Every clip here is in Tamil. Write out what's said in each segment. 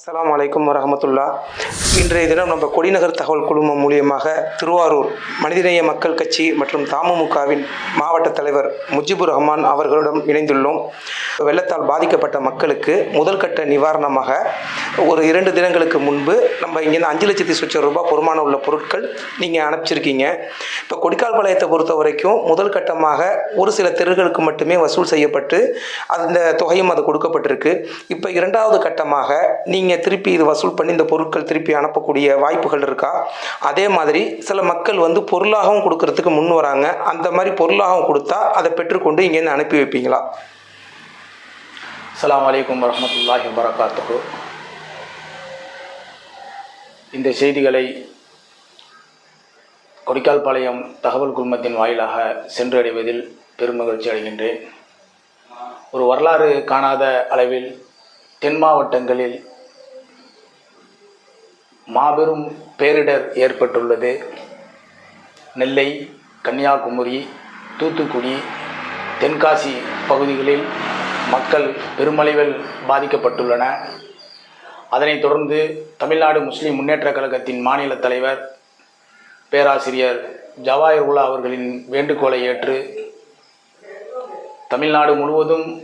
அஸ்லாம் அலைக்கும் வரமத்துல்லா இன்றைய தினம் நம்ம கொடிநகர் தகவல் குழுமம் மூலியமாக திருவாரூர் மனிதநேய மக்கள் கட்சி மற்றும் தமுமுகவின் மாவட்ட தலைவர் முஜிபுர் ரஹ்மான் அவர்களிடம் இணைந்துள்ளோம். வெள்ளத்தால் பாதிக்கப்பட்ட மக்களுக்கு முதல் கட்ட நிவாரணமாக ஒரு இரண்டு தினங்களுக்கு முன்பு நம்ம இங்கேருந்து அஞ்சு லட்சத்தி சொச்சம் ரூபாய் பொறுமான உள்ள பொருட்கள் நீங்கள் அனுப்பிச்சிருக்கீங்க. இப்போ கொடிக்கால்பாளையத்தை பொறுத்த வரைக்கும் முதல் கட்டமாக ஒரு சில தெருகளுக்கு மட்டுமே வசூல் செய்யப்பட்டு அந்த தொகையும் அது கொடுக்கப்பட்டிருக்கு. இப்போ இரண்டாவது கட்டமாக நீங்கள் நீங்கள் திருப்பி இது வசூல் பண்ணி இந்த பொருட்கள் திருப்பி அனுப்பக்கூடிய வாய்ப்புகள் இருக்கா? அதே மாதிரி சில மக்கள் வந்து பொருளாகவும் கொடுக்கறதுக்கு முன் வராங்க. அந்த மாதிரி பொருளாகவும் கொடுத்தா அதை பெற்றுக்கொண்டு இங்கேருந்து அனுப்பி வைப்பீங்களா? அஸ்ஸலாமு வலைக்கம் வரமத்துல்லாஹி வரகாத்து இந்த செய்திகளை கொடிக்கால்பாளையம் தகவல் குழுமத்தின் வாயிலாக சென்றடைவதில் பெருமகிழ்ச்சி அடைகின்றேன். ஒரு வரலாறு காணாத அளவில் தென் மாவட்டங்களில் மாபெரும் பேரிடர் ஏற்பட்டுள்ளது. நெல்லை கன்னியாகுமரி தூத்துக்குடி தென்காசி பகுதிகளில் மக்கள் பெருமளவில் பாதிக்கப்பட்டுள்ளன. அதனைத் தொடர்ந்து தமிழ்நாடு முஸ்லிம் முன்னேற்றக் கழகத்தின் மாநில தலைவர் பேராசிரியர் ஜவாஹிர் உல்லா அவர்களின் வேண்டுகோளை ஏற்று தமிழ்நாடு முழுவதும்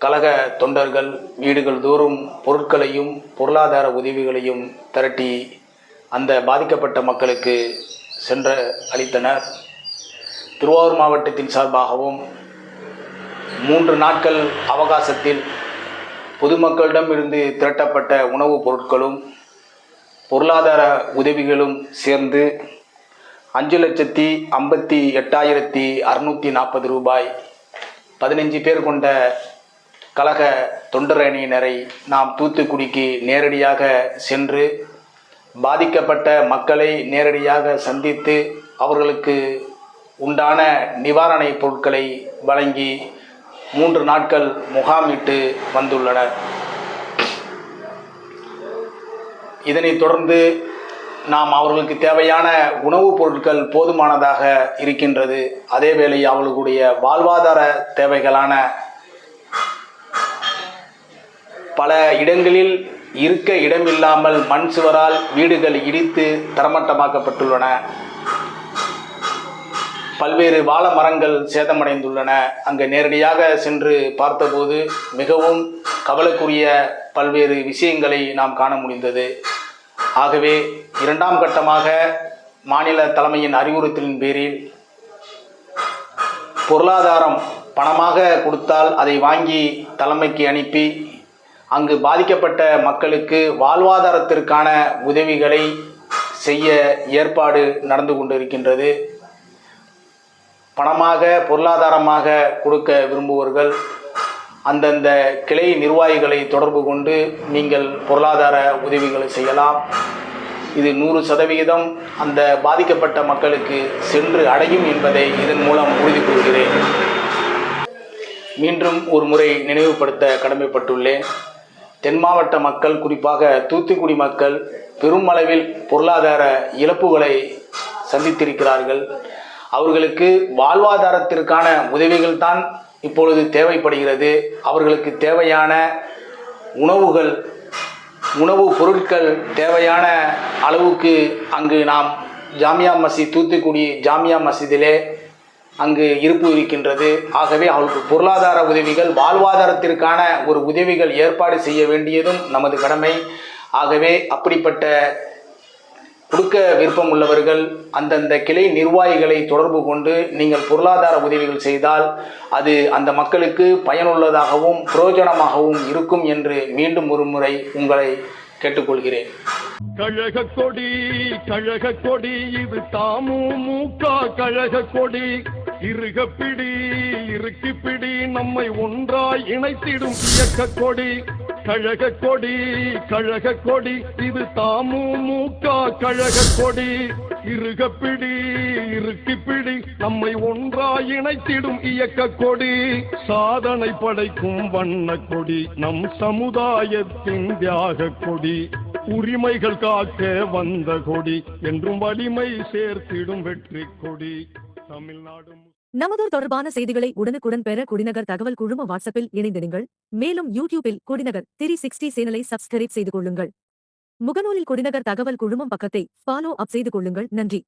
கழக தொண்டர்கள் வீடுகள் தோறும் பொருட்களையும் பொருளாதார உதவிகளையும் திரட்டி அந்த பாதிக்கப்பட்ட மக்களுக்கு சென்ற அளித்தனர். திருவாரூர் மாவட்டத்தின் சார்பாகவும் மூன்று நாட்கள் அவகாசத்தில் பொதுமக்களிடம் இருந்து திரட்டப்பட்ட உணவுப் பொருட்களும் பொருளாதார உதவிகளும் சேர்ந்து அஞ்சு லட்சத்தி ஐம்பத்தி எட்டாயிரத்தி அறுநூற்றி நாற்பது ரூபாய் பதினஞ்சு பேர் கொண்ட கழக தொண்டரணியினரை நாம் தூத்துக்குடிக்கு நேரடியாக சென்று பாதிக்கப்பட்ட மக்களை நேரடியாக சந்தித்து அவர்களுக்கு உண்டான நிவாரணப் பொருட்களை வழங்கி மூன்று நாட்கள் முகாமிட்டு வந்துள்ளனர். இதனைத் தொடர்ந்து நாம் அவர்களுக்கு தேவையான உணவுப் பொருட்கள் போதுமானதாக இருக்கின்றது. அதேவேளை அவர்களுடைய வாழ்வாதார தேவைகளான பல இடங்களில் இருக்க இடமில்லாமல் மண் சுவரால் வீடுகள் இடித்து தரமட்டமாக்கப்பட்டுள்ளன. பல்வேறு வாழ மரங்கள் சேதமடைந்துள்ளன. அங்கு நேரடியாக சென்று பார்த்தபோது மிகவும் கவலைக்குரிய பல்வேறு விஷயங்களை நாம் காண முடிந்தது. ஆகவே இரண்டாம் கட்டமாக மாநில தலைமையின் அறிவுறுத்தலின் பேரில் பொருளாதாரம் பணமாக கொடுத்தால் அதை வாங்கி தலைமைக்கு அனுப்பி அங்கு பாதிக்கப்பட்ட மக்களுக்கு வாழ்வாதாரத்திற்கான உதவிகளை செய்ய ஏற்பாடு நடந்து கொண்டிருக்கின்றது. பணமாக பொருளாதாரமாக கொடுக்க விரும்புவர்கள் அந்தந்த கிளை நிர்வாகிகளை தொடர்பு கொண்டு நீங்கள் பொருளாதார உதவிகளை செய்யலாம். இது நூறு சதவிகிதம் அந்த பாதிக்கப்பட்ட மக்களுக்கு சென்று அடையும் என்பதை இதன் மூலம் உறுதி கூறுகிறேன் மீண்டும் ஒரு முறை நினைவுபடுத்த கடமைப்பட்டுள்ளேன். தென் மாவட்ட மக்கள் குறிப்பாக தூத்துக்குடி மக்கள் பெருமளவில் பொருளாதார இழப்புகளை சந்தித்திருக்கிறார்கள். அவர்களுக்கு வாழ்வாதாரத்திற்கான உதவிகள் தான் இப்பொழுது தேவைப்படுகிறது. அவர்களுக்கு தேவையான உணவுகள் உணவுப் பொருட்கள் தேவையான அளவுக்கு அங்கு நாம் ஜாமியா மசீத் தூத்துக்குடி ஜாமியா மஸ்ஜிதிலே அங்கு இருப்பு இருக்கின்றது. ஆகவே அவளுக்கு பொருளாதார உதவிகள் வாழ்வாதாரத்திற்கான ஒரு உதவிகள் ஏற்பாடு செய்ய வேண்டியதும் நமது கடமை. ஆகவே அப்படிப்பட்ட கொடுக்க விருப்பம் உள்ளவர்கள் அந்தந்த கிளை நிர்வாகிகளை தொடர்பு கொண்டு நீங்கள் பொருளாதார உதவிகள் செய்தால் அது அந்த மக்களுக்கு பயனுள்ளதாகவும் பிரயோஜனமாகவும் இருக்கும் என்று மீண்டும் ஒரு முறை உங்களை கேட்டுக்கொள்கிறேன். கழக கொடி கழக கொடி இது தாமுமுக கழக கொடி இருக பிடி இறுக்கி பிடி நம்மை ஒன்றாய் இணைத்திடும் இயக்க கொடி கழக கொடி கழக கொடி இது தாமுமுக கழக கொடி இருக பிடி இறுக்கி பிடி நம்மை ஒன்றாய் இணைத்திடும் இயக்க கொடி சாதனை படைக்கும் வண்ண கொடி நம் சமுதாயத்தின் தியாக கொடி உரிமைகள் காக்க வந்த கொடி என்றும் வலிமை சேர்த்திடும் வெற்றி கொடி நமதூர் தொடர்பான செய்திகளை உடனுக்குடன் பெற குடிநகர் தகவல் குழும வாட்ஸ்அப்பில் இணைந்திடுங்கள். மேலும் யூடியூபில் குடிநகர் த்ரீ சிக்ஸ்டி சேனலை சப்ஸ்கிரைப் செய்து கொள்ளுங்கள். முகநூலில் குடிநகர் தகவல் குழுமம் பக்கத்தை ஃபாலோ அப் செய்து கொள்ளுங்கள். நன்றி.